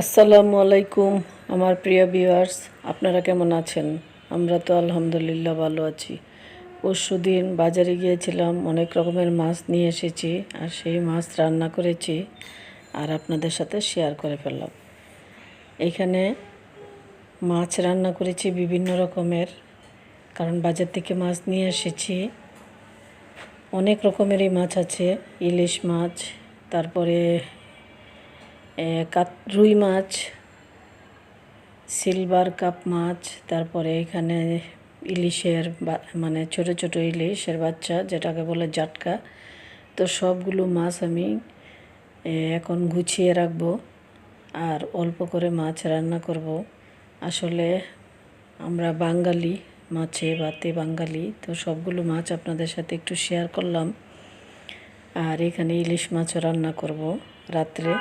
আসসালামু আলাইকুম, আমার প্রিয় ভিউয়ার্স, আপনারা কেমন আছেন? আমরা তো আলহামদুলিল্লাহ ভালো আছি। পরশু দিন বাজারে গিয়েছিলাম, অনেক রকমের মাছ নিয়ে এসেছি আর সেই মাছ রান্না করেছি আর আপনাদের সাথে শেয়ার করে ফেললাম। এখানে মাছ রান্না করেছি বিভিন্ন রকমের, কারণ বাজার থেকে মাছ নিয়ে এসেছি। অনেক রকমেরই মাছ আছে, ইলিশ মাছ, তারপরে রুই মাছ সিলভার কাপ মাছ, তারপরে এখানে ইলিশের মানে ছোট ছোট ইলিশের বাচ্চা, যেটাকে বলে জাটকা। তো সবগুলো মাছ আমি এখন গুছিয়ে রাখব আর অল্প করে মাছ রান্না করব। আসলে আমরা বাঙালি, মাছে ভাতে বাঙালি, তো সবগুলো মাছ আপনাদের সাথে একটু শেয়ার করলাম। আর এখানে ইলিশ মাছও রান্না করব রাত্রে।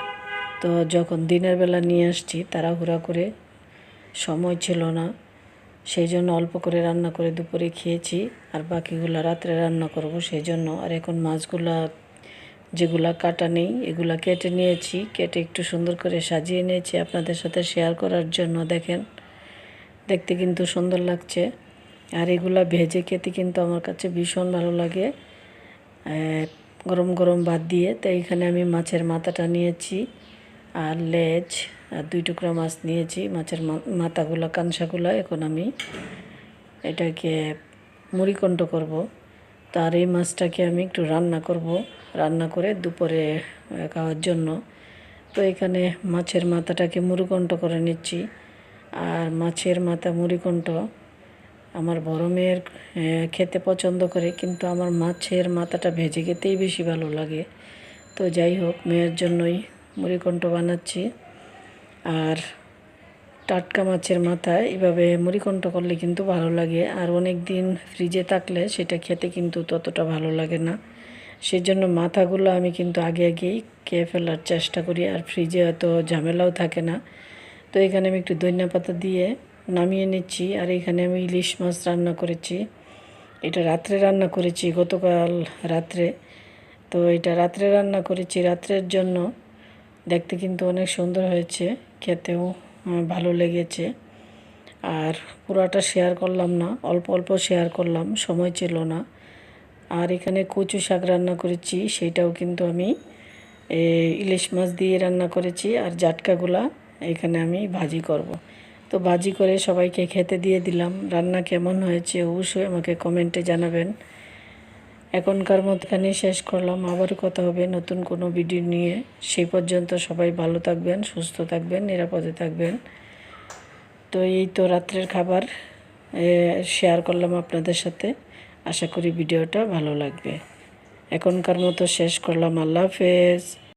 তো যখন দিনের বেলা নিয়ে আসছি, তাড়াহুড়া করে, সময় ছিল না। সেই জন্য অল্প করে রান্না করে দুপুরে খেয়েছি, আর বাকিগুলো রাত্রে রান্না করব। সেই জন্য আর এখন মাছগুলা, যেগুলা কাটা নেই, এগুলা কেটে নিয়েছি। কেটে একটু সুন্দর করে সাজিয়ে নিয়েছি আপনাদের সাথে শেয়ার করার জন্য, দেখেন। দেখতে কিন্তু সুন্দর লাগছে। আর এগুলা ভেজে খেতে কিন্তু আমার কাছে ভীষণ ভালো লাগে। গরম গরম ভাত দিয়ে। তো এইখানে আমি মাছের মাথাটা নিয়েছি। আর লেজ আর দুই টুকরা মাছ নিয়েছি। মাছের মাথাগুলো, কানসাগুলো এখন আমি এটাকে মুড়িকণ্ঠ করব। তো আর এই মাছটাকে আমি একটু রান্না করব। রান্না করে দুপুরে খাওয়ার জন্য। তো এখানে মাছের মাথাটাকে মুড়িকণ্ঠ করে নিচ্ছি। আর মাছের মাথা মুড়িকণ্ঠ আমার বড় মেয়ের খেতে পছন্দ করে, কিন্তু আমার মাছের মাথাটা ভেজে খেতেই বেশি ভালো লাগে। তো যাই হোক, মেয়ের জন্যই মুড়িকণ্ঠ বানাচ্ছি। আর টাটকা মাছের মাথা এভাবে মুড়িকণ্ঠ করলে কিন্তু ভালো লাগে। আর অনেক দিন ফ্রিজে থাকলে সেটা খেতে কিন্তু ততটা ভালো লাগে না। সেজন্য মাথাগুলো আমি কিন্তু আগে আগেই খেয়ে ফেলার চেষ্টা করি। আর ফ্রিজে হয়তো ঝামেলাও থাকে না। তো এখানে আমি একটু ধনিয়া পাতা দিয়ে নামিয়ে নিচ্ছি। আর এখানে আমি ইলিশ মাছ রান্না করেছি। এটা রাত্রে রান্না করেছি, গতকাল রাত্রে। তো এটা রাত্রে রান্না করেছি। রাত্রের জন্য দেখতে কিন্তু অনেক সুন্দর হয়েছে। খেতেও ভালো লেগেছে। আর পুরাটা শেয়ার করলাম না, অল্প অল্প শেয়ার করলাম, সময় ছিল না। আর এখানে কচু শাক রান্না করেছি, সেটাও কিন্তু আমি ইলিশ মাছ দিয়ে রান্না করেছি। আর জাটকাগুলা এখানে আমি ভাজি করব। তো ভাজি করে সবাইকে খেতে দিয়ে দিলাম। রান্না কেমন হয়েছে অবশ্যই আমাকে কমেন্টে জানাবেন। এখনকার মতখানে শেষ করলাম। আবার কথা হবে নতুন কোনো ভিডিও নিয়ে। সেই পর্যন্ত সবাই ভালো থাকবেন, সুস্থ থাকবেন, নিরাপদে থাকবেন। তো এই তো রাত্রের খাবার শেয়ার করলাম আপনাদের সাথে। আশা করি ভিডিওটা ভালো লাগবে। এখনকার মতো শেষ করলাম। আল্লাহ হাফেজ।